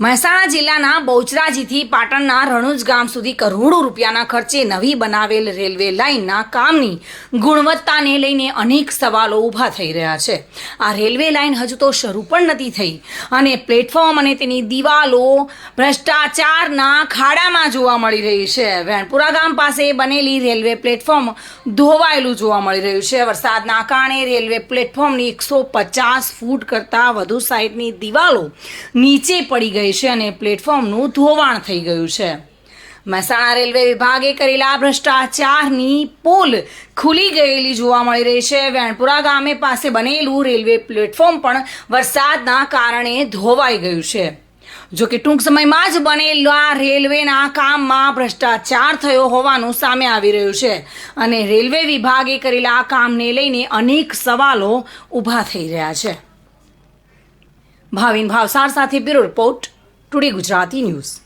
મહેસાણા જિલ્લાના બહુચરાજીથી પાટણના રણુજ ગામ સુધી કરોડો રૂપિયાના ખર્ચે નવી બનાવેલ રેલવે લાઇનના કામની ગુણવત્તાને લઈને અનેક સવાલો ઊભા થઈ રહ્યા છે. આ રેલવે લાઇન હજુ તો શરૂ પણ નથી થઈ અને પ્લેટફોર્મ અને તેની દિવાલો ભ્રષ્ટાચારના ખાડામાં જોવા મળી રહી છે. વેણપુરા ગામ પાસે બનેલી રેલવે પ્લેટફોર્મ ધોવાયેલું જોવા મળી રહ્યું છે. વરસાદના કારણે રેલવે પ્લેટફોર્મની એકસો પચાસ ફૂટ કરતાં વધુ સાઈડની દિવાલો નીચે પડી ગઈ છે અને પ્લેટફોર્મનું ધોવાણ થઈ ગયું છે. મહેસાણા રેલવે વિભાગે કરેલા ભ્રષ્ટાચારની પોલ ખુલી ગયેલી જોવા મળી રહી છે. વેણપુરા ગામે પાસે બનેલું રેલવે પ્લેટફોર્મ પણ વરસાદના કારણે ધોવાઈ ગયું છે. જો કે ટૂંક સમયમાં જ બનેલા રેલવેના કામમાં ભ્રષ્ટાચાર થયો હોવાનું સામે આવી રહ્યું છે અને રેલવે વિભાગે કરેલા આ કામને લઈને અનેક સવાલો ઊભા થઈ રહ્યા છે. ભાવિન ભાવસાર સાથે bureau report today Gujarati news